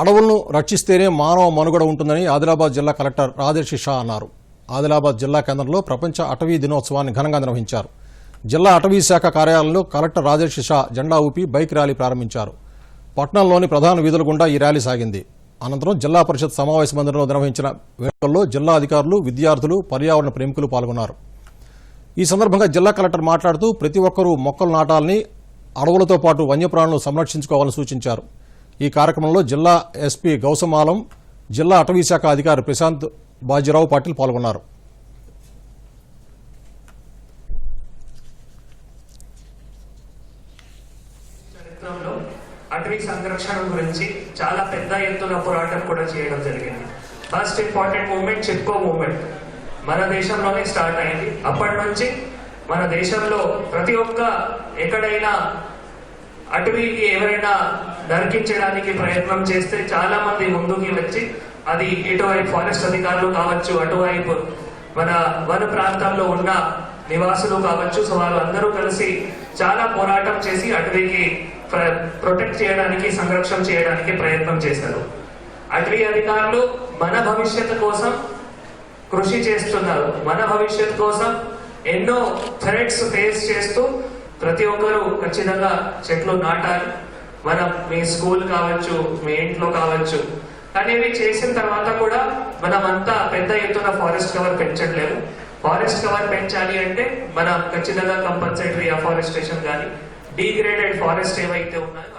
అడవులను రక్షిస్తేనే మానవ మనుగడ ఉంటుందని ఆదిలాబాద్ జిల్లా కలెక్టర్ రాజేష్ షా అన్నారు. ఆదిలాబాద్ జిల్లా కేంద్రంలో ప్రపంచ అటవీ దినోత్సవాన్ని ఘనంగా నిర్వహించారు. జిల్లా అటవీ శాఖ కార్యాలయంలో కలెక్టర్ రాజేష్ షా జెండా ఊపి బైక్ ర్యాలీ ప్రారంభించారు. పట్టణంలోని ప్రధాన వీధుల గుండా ఈ ర్యాలీ సాగింది. అనంతరం జిల్లా పరిషత్ సమావేశ మందిరంలో నిర్వహించిన వేడుకల్లో జిల్లా అధికారులు విద్యార్థులు పర్యావరణ ప్రేమికులు పాల్గొన్నారు. ఈ సందర్భంగా జిల్లా కలెక్టర్ మాట్లాడుతూ ప్రతి ఒక్కరూ మొక్కలు నాటాలని అడవులతో పాటు వన్యప్రాణులను సంరక్షించుకోవాలని సూచించారు. ఈ కార్యక్రమంలో జిల్లా ఎస్పీ గౌసమాలం జిల్లా అటవీ శాఖ అధికారి ప్రశాంత్ బాజీరావు పాటిల్ పాల్గొన్నారు. అటవీ సంరక్షణ గురించి చాలా పెద్ద ఎత్తున పోరాటం కూడా చేయడం జరిగింది. First important moment Chipko moment మన దేశంలోనే స్టార్ట్ అయింది. అప్పటి నుంచి మన దేశంలో ప్రతి ఒక్క ఎక్కడైనా అటవీకి ఎవరైనా నరికించడానికి ప్రయత్నం చేస్తే చాలా మంది ముందుకి వచ్చి అది ఇటువైపు ఫారెస్ట్ అధికారులు కావచ్చు అటువైపు మన వన ప్రాంతంలో ఉన్న నివాసులు కావచ్చు. సో వాళ్ళందరూ కలిసి చాలా పోరాటం చేసి అటవీకి ప్ర- ప్రొటెక్ట్ చేయడానికి సంరక్షణ చేయడానికి ప్రయత్నం చేశారు. అటవీ అధికారులు మన భవిష్యత్తు కోసం కృషి చేస్తున్నారు. మన భవిష్యత్ కోసం ఎన్నో థ్రెడ్స్ ఫేస్ చేస్తూ ప్రతి ఒక్కరూ ఖచ్చితంగా చెట్లు నాటాలి మనం మీ స్కూల్ కావచ్చు మీ ఇంట్లో కావచ్చు. కానీ చేసిన తర్వాత కూడా మనం అంతా పెద్ద ఎత్తున ఫారెస్ట్ కవర్ పెంచట్లేదు. ఫారెస్ట్ కవర్ పెంచాలి అంటే మనం ఖచ్చితంగా కంపల్సరీ అఫారెస్టేషన్ కానీ డీగ్రేడెడ్ ఫారెస్ట్ ఏవైతే ఉన్నాయో